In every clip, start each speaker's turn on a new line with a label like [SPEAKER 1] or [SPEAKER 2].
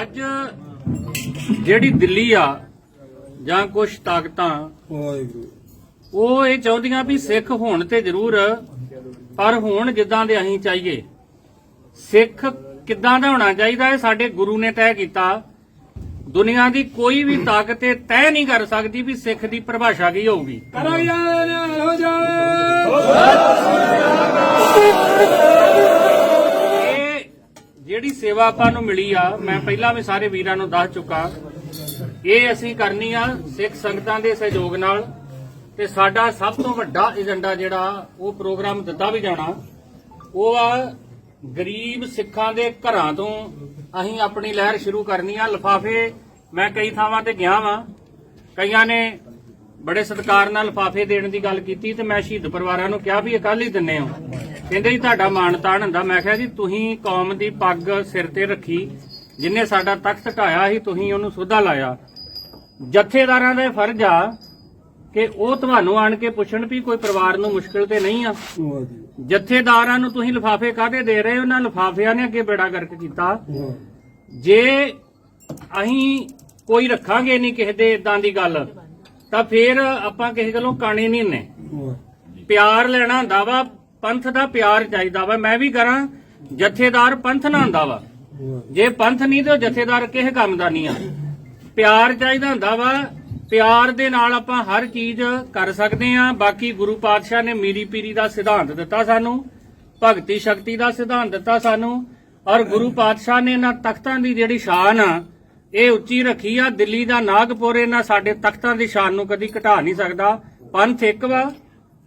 [SPEAKER 1] ਅੱਜ ਜਿਹੜੀ ਦਿੱਲੀ ਆ ਜਾਂ ਕੁਝ ਤਾਕਤਾਂ ਉਹ ਇਹ ਚਾਹੁੰਦੀਆਂ ਵੀ ਸਿੱਖ ਹੋਣ ਤੇ ਜ਼ਰੂਰ ਪਰ ਹੋਣ ਜਿੱਦਾਂ ਦੇ ਅਸੀਂ ਚਾਹੀਏ। ਸਿੱਖ ਕਿੱਦਾਂ ਦਾ ਹੋਣਾ ਚਾਹੀਦਾ ਇਹ ਸਾਡੇ ਗੁਰੂ ਨੇ ਤੈਅ ਕੀਤਾ। ਦੁਨੀਆ ਦੀ ਕੋਈ ਵੀ ਤਾਕਤ ਇਹ ਤੈਅ ਨਹੀਂ ਕਰ ਸਕਦੀ ਵੀ ਸਿੱਖ ਦੀ ਪਰਿਭਾਸ਼ਾ ਕੀ ਹੋਊਗੀ।
[SPEAKER 2] ਕਰੋ ਜਾਵੇ ਨਿਹਾਲ ਹੋ ਜਾਵੇ
[SPEAKER 1] ਜਿਹੜੀ ਸੇਵਾ ਆਪਾਂ ਨੂੰ ਮਿਲੀ ਆ, ਮੈਂ ਪਹਿਲਾਂ ਵੀ ਸਾਰੇ ਵੀਰਾਂ ਨੂੰ ਦੱਸ ਚੁੱਕਾ, ਇਹ ਅਸੀਂ ਕਰਨੀ ਆ ਸਿੱਖ ਸੰਗਤਾਂ ਦੇ ਸਹਿਯੋਗ ਨਾਲ ਤੇ ਸਾਡਾ ਸਭ ਤੋਂ ਵੱਡਾ ਏਜੰਡਾ ਜਿਹੜਾ, ਉਹ ਪ੍ਰੋਗਰਾਮ ਦਿੱਤਾ ਵੀ ਜਾਣਾ, ਉਹ ਆ ਗਰੀਬ ਸਿੱਖਾਂ ਦੇ ਘਰਾਂ ਤੋਂ ਅਸੀਂ ਆਪਣੀ ਲਹਿਰ ਸ਼ੁਰੂ ਕਰਨੀ ਆ। ਲਿਫਾਫੇ ਮੈਂ ਕਈ ਥਾਵਾਂ ਤੇ ਗਿਆ ਵਾਂ, ਕਈਆਂ ਨੇ ਬੜੇ ਸਤਿਕਾਰ ਨਾਲ ਲਿਫਾਫੇ ਦੇਣ ਦੀ ਗੱਲ ਕੀਤੀ ਤੇ ਮੈਂ ਸ਼ਹੀਦ ਪਰਿਵਾਰਾਂ ਨੂੰ ਕਿਹਾ ਵੀ ਇਹ ਕੱਲ ਹੀ ਦਿੰਨੇ ਹੋ। ਕਹਿੰਦੇ ਜੀ ਤੁਹਾਡਾ ਮਾਣ ਤਾਣ ਹੁੰਦਾ। ਮੈਂ ਕਿਹਾ ਜੀ, ਤੁਸੀਂ ਕੌਮ ਦੀ ਪੱਗ ਸਿਰ ਤੇ ਰੱਖੀ, ਜਿਨੇ ਸਾਡਾ ਤਖਤ ਢਾਇਆ ਸੀ, ਤੁਸੀਂ ਉਹਨੂੰ ਸੁਧਾ ਲਾਇਆ। ਜਥੇਦਾਰਾਂ ਦਾ ਫਰਜ਼ ਆ ਕਿ ਉਹ ਤੁਹਾਨੂੰ ਆਣ ਕੇ ਪੁੱਛਣ ਵੀ ਕੋਈ ਪਰਿਵਾਰ ਨੂੰ ਮੁਸ਼ਕਲ ਤੇ ਨਹੀਂ ਆ। ਜਥੇਦਾਰਾਂ ਨੂੰ ਤੁਸੀਂ ਲਿਫਾਫੇ ਕਾਹਦੇ ਦੇ ਰਹੇ ਉਹਨਾਂ ਲਿਫਾਫਿਆਂ ਨੇ ਅੱਗੇ ਬੇੜਾ ਗਰਕ ਕੀਤਾ। ਜੇ ਅਸੀਂ ਕੋਈ ਰੱਖਾਂਗੇ ਨਹੀਂ ਕਿਸੇ ਦੇ ਇਦਾਂ ਦੀ ਗੱਲ। ਤਾਂ ਫੇਰ ਆਪਾਂ ਕਿਸੇ ਗੱਲੋਂ ਕਾਣੇ ਨਹੀਂ ਨੇ। ਪਿਆਰ ਲੈਣਾ ਹੁੰਦਾ ਵਾ, ਪੰਥ ਦਾ ਪਿਆਰ ਚਾਹੀਦਾ ਵਾ। ਮੈਂ ਵੀ ਕਰਾਂ, ਜਥੇਦਾਰ ਪੰਥ ਨਾ ਹੁੰਦਾ ਵਾ। ਜੇ ਪੰਥ ਨਹੀਂ ਤੇ ਉਹ ਜਥੇਦਾਰ ਕਿਸੇ ਕੰਮ ਦਾ ਨਹੀਂ ਆ। ਪਿਆਰ ਚਾਹੀਦਾ ਹੁੰਦਾ ਵਾ, ਪਿਆਰ ਦੇ ਨਾਲ ਆਪਾਂ ਹਰ ਚੀਜ਼ ਕਰ ਸਕਦੇ ਆ ਬਾਕੀ ਗੁਰੂ ਪਾਤਸ਼ਾਹ ਨੇ ਮੀਰੀ ਪੀਰੀ ਦਾ ਸਿਧਾਂਤ ਦਿੱਤਾ ਸਾਨੂੰ, ਭਗਤੀ ਸ਼ਕਤੀ ਦਾ ਸਿਧਾਂਤ ਦਿੱਤਾ ਸਾਨੂੰ, ਔਰ ਗੁਰੂ ਪਾਤਸ਼ਾਹ ਨੇ ਇਹਨਾਂ ਤਖਤਾਂ ਦੀ ਜਿਹੜੀ ਸ਼ਾਨ ਆ ਇਹ ਉੱਚੀ ਰੱਖੀ ਆ, ਦਿੱਲੀ ਦਾ ਨਾਗਪੁਰ ਇਹਨਾਂ ਸਾਡੇ ਤਖਤਾਂ ਦੀ ਸ਼ਾਨ ਨੂੰ ਕਦੀ ਘਟਾ ਨਹੀਂ ਸਕਦਾ। ਪੰਥ ਇੱਕ ਵਾ,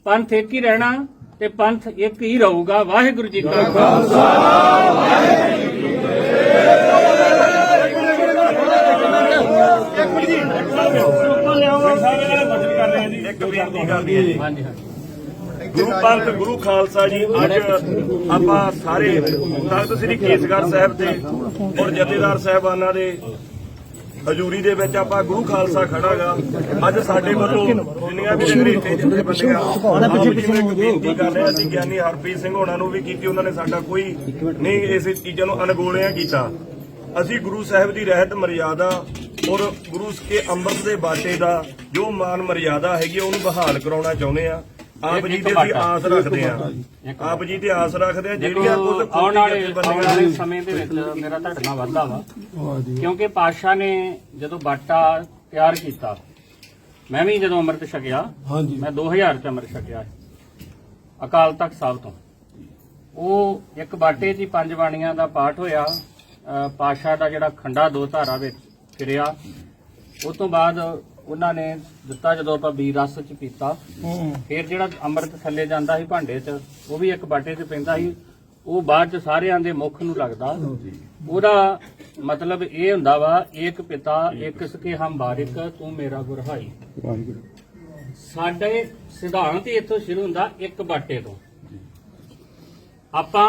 [SPEAKER 1] ਪੰਥ ਇੱਕ ਹੀ ਰਹਿਣਾ ਤੇ ਪੰਥ ਇੱਕ ਹੀ ਰਹੂਗਾ। ਵਾਹਿਗੁਰੂ ਜੀ ਕਾ ਖਾਲਸਾ।
[SPEAKER 3] ਇੱਕ ਜੀ
[SPEAKER 1] ਹਾਂਜੀ ਹਾਂਜੀ
[SPEAKER 3] ਗੁਰੂ ਪੰਥ, ਗੁਰੂ ਖਾਲਸਾ ਜੀ, ਅੱਜ ਆਪਾਂ ਸਾਰੇ ਤਖਤ ਸ੍ਰੀ ਕੇਸਗੜ੍ਹ ਸਾਹਿਬ ਤੇ ਔਰ ਜਥੇਦਾਰ ਸਾਹਿਬਾਨਾਂ ਦੇ ਹਜ਼ੂਰੀ ਦੇ ਵਿੱਚ ਆਪਾਂ ਗੁਰੂ ਖਾਲਸਾ ਖੜਾਗਾ। ਅੱਜ ਸਾਡੇ ਵੱਲੋਂ ਜਿੰਨੀਆਂ ਵੀ ਅੰਗਰੇਜ਼ੀ ਜਿੱਥੇ ਬੰਦੀਆਂ ਆਪ ਜੀ ਨੂੰ ਇੱਕ ਬੇਨਤੀ ਕਰ ਰਹੇ ਅਸੀਂ ਗਿਆਨੀ ਹਰਪ੍ਰੀਤ ਸਿੰਘ ਹੋਣਾ ਨੂੰ ਵੀ ਕੀਤੀ ਉਹਨਾਂ ਨੇ ਸਾਡਾ ਕੋਈ ਨਹੀਂ ਇਸ ਚੀਜ਼ਾਂ ਨੂੰ ਅਨਗੋਲਿਆ ਕੀਤਾ। ਅਸੀਂ ਗੁਰੂ ਸਾਹਿਬ ਦੀ ਰਹਿਤ ਮਰਿਆਦਾ ਔਰ ਗੁਰੂ ਕੇ ਅੰਮ੍ਰਿਤ ਦੇ ਬਾਟੇ ਦਾ ਜੋ ਮਾਨ ਮਰਿਆਦਾ ਹੈਗੀ ਆ, ਉਹਨੂੰ ਬਹਾਲ ਕਰਾਉਣਾ ਚਾਹੁੰਦੇ ਆ ਆਪ ਜੀ ਦੀ ਅਸੀਂ ਆਸ ਰੱਖਦੇ ਆ ਆਪ ਜੀ ਦੀ ਆਸ ਰੱਖਦੇ ਆ ਜਿਹੜੀਆਂ ਕੁਝ
[SPEAKER 1] ਆਉਣ ਵਾਲੇ ਆਉਣ ਵਾਲੇ ਸਮੇਂ ਦੇ ਵਿੱਚ ਮੇਰਾ ਤੁਹਾਡੇ ਨਾਲ ਵਾਅਦਾ ਵਾ। ਕਿਉਂਕਿ ਪਾਤਸ਼ਾਹ ਨੇ ਜਦੋਂ ਬਾਟਾ ਤਿਆਰ ਕੀਤਾ ਮੈਂ ਵੀ ਜਦੋਂ ਅੰਮ੍ਰਿਤ ਛਕਿਆ ਮੈਂ 2000 ਚ ਅੰਮ੍ਰਿਤ ਛਕਿਆ। ਅਕਾਲ ਤਖਤ ਸਾਹਿਬ ਤੋਂ। ਉਹ ਇੱਕ ਬਾਟੇ 'ਚ ਹੀ ਪੰਜ ਬਾਣੀਆਂ ਦਾ ਪਾਠ ਹੋਇਆ ਪਾਤਸ਼ਾਹ ਦਾ ਜਿਹੜਾ ਖੰਡਾ ਦੋ ਧਾਰਾ ਵਿੱਚ ਫਿਰਿਆ ਉਸ ਤੋਂ ਬਾਅਦ ਉਹਨਾਂ ਨੇ ਦਿੱਤਾ ਜਦੋਂ ਆਪਾਂ ਬੀਰ ਰਸ ਚ ਪੀਤਾ। ਫਿਰ ਜਿਹੜਾ ਅੰਮ੍ਰਿਤ ਥੱਲੇ ਜਾਂਦਾ ਸੀ ਭਾਂਡੇ 'ਚ ਉਹ ਵੀ ਇੱਕ ਬਾਟੇ 'ਚ ਪੈਂਦਾ ਸੀ। ਉਹ ਬਾਅਦ 'ਚ ਸਾਰਿਆਂ ਦੇ ਮੁਖ ਨੂੰ ਲੱਗਦਾ। ਉਹਦਾ ਮਤਲਬ ਇਹ ਹੁੰਦਾ ਵਾ ਇੱਕ ਪਿਤਾ ਇੱਕ ਸਕੇ ਹਮ ਬਾਰਿਕ ਤੂੰ ਮੇਰਾ ਗੁਰਹਾਈ। ਸਾਡੇ ਸਿਧਾਂਤ ਹੀ ਇੱਥੋਂ ਸ਼ੁਰੂ ਹੁੰਦਾ ਇੱਕ ਬਾਟੇ ਤੋਂ। ਆਪਾਂ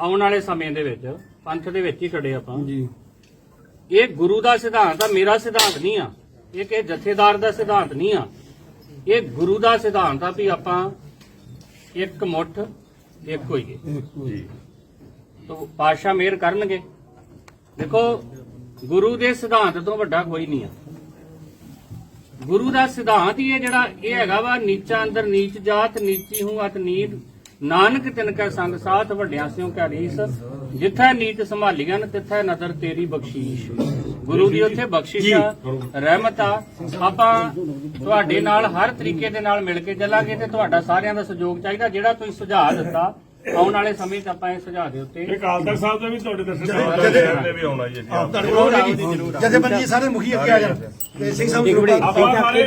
[SPEAKER 1] ਆਉਣ ਵਾਲੇ ਸਮੇਂ ਦੇ ਵਿੱਚ ਪੰਥ ਦੇ ਵਿੱਚ ਹੀ ਖੜੇ ਆਪਾਂ।
[SPEAKER 2] ਜੀ
[SPEAKER 1] ਇਹ ਗੁਰੂ ਦਾ ਸਿਧਾਂਤ ਆ ਮੇਰਾ ਸਿਧਾਂਤ ਨਹੀਂ ਆ। ਇਹ ਕਿ ਜਥੇਦਾਰ ਦਾ ਸਿਧਾਂਤ ਨਹੀਂ ਆ। ਇਹ ਗੁਰੂ ਦਾ ਸਿਧਾਂਤ ਆ ਵੀ ਆਪਾਂ ਇੱਕ ਮੁੱਠ ਇੱਕ ਹੋਈਏ।
[SPEAKER 2] ਜੀ।
[SPEAKER 1] ਤੋ ਪਾਸ਼ਾ ਮੇਰ ਕਰਨਗੇ। ਦੇਖੋ ਗੁਰੂ ਦੇ ਸਿਧਾਂਤ ਤੋਂ ਵੱਡਾ ਕੋਈ ਨਹੀਂ ਆ। ਗੁਰੂ ਦਾ ਸਿਧਾਂਤ ਹੀ ਇਹ ਜਿਹੜਾ ਇਹ ਹੈਗਾ ਵਾ ਨੀਚਾ ਅੰਦਰ ਨੀਚ ਜਾਤ ਨੀਚੀ ਹੂੰ ਅਤ ਨੀਤ। ਨਾਨਕ ਤਿਨ ਕੈ ਸੰਗ ਸਾਥ ਵੱਡਿਆਂ ਸਿਓ ਕੈ ਰੀਸ। ਜਿੱਥੈ ਨੀਤ ਸੰਭਾਲੀਆਂ ਤਿੱਥੈ ਨਦਰ ਤੇਰੀ ਬਖਸ਼ੀਸ਼। ਗੁਰੂ ਦੀ ਉੱਥੇ ਬਖਸ਼ਿਸ਼ ਆ ਰਹਿਮਤ ਆ ਆਪਾਂ ਤੁਹਾਡੇ ਨਾਲ ਹਰ ਤਰੀਕੇ ਦੇ ਨਾਲ ਮਿਲ ਕੇ ਚੱਲਾਂਗੇ ਤੇ ਤੁਹਾਡਾ ਸਾਰਿਆਂ ਦਾ ਸਹਿਯੋਗ ਚਾਹੀਦਾ ਜਿਹੜਾ ਤੁਸੀਂ ਸੁਝਾਅ ਦਿੱਤਾ ਆਉਣ ਵਾਲੇ ਸਮੇਂ 'ਚ ਆਪਾਂ ਇਹ ਸੁਝਾਅ ਦੇ ਉੱਤੇ
[SPEAKER 4] ਅਕਾਲ ਤਖਤ ਸਾਹਿਬ ਦੇ ਵੀ ਤੁਹਾਡੇ ਦਰਸ਼ਨ
[SPEAKER 3] ਨੇ ਵੀ ਆਉਣਾ ਜੀ
[SPEAKER 1] ਆਓ।
[SPEAKER 5] ਜਥੇਬੰਦੀ ਸਾਰੇ ਮੁਖੀ ਅੱਗੇ ਆ ਜਾਣ ਤੇ ਸਿੰਘ ਸਾਹਿਬ ਨੂੰ
[SPEAKER 4] ਆਪਾਂ ਸਾਰੇ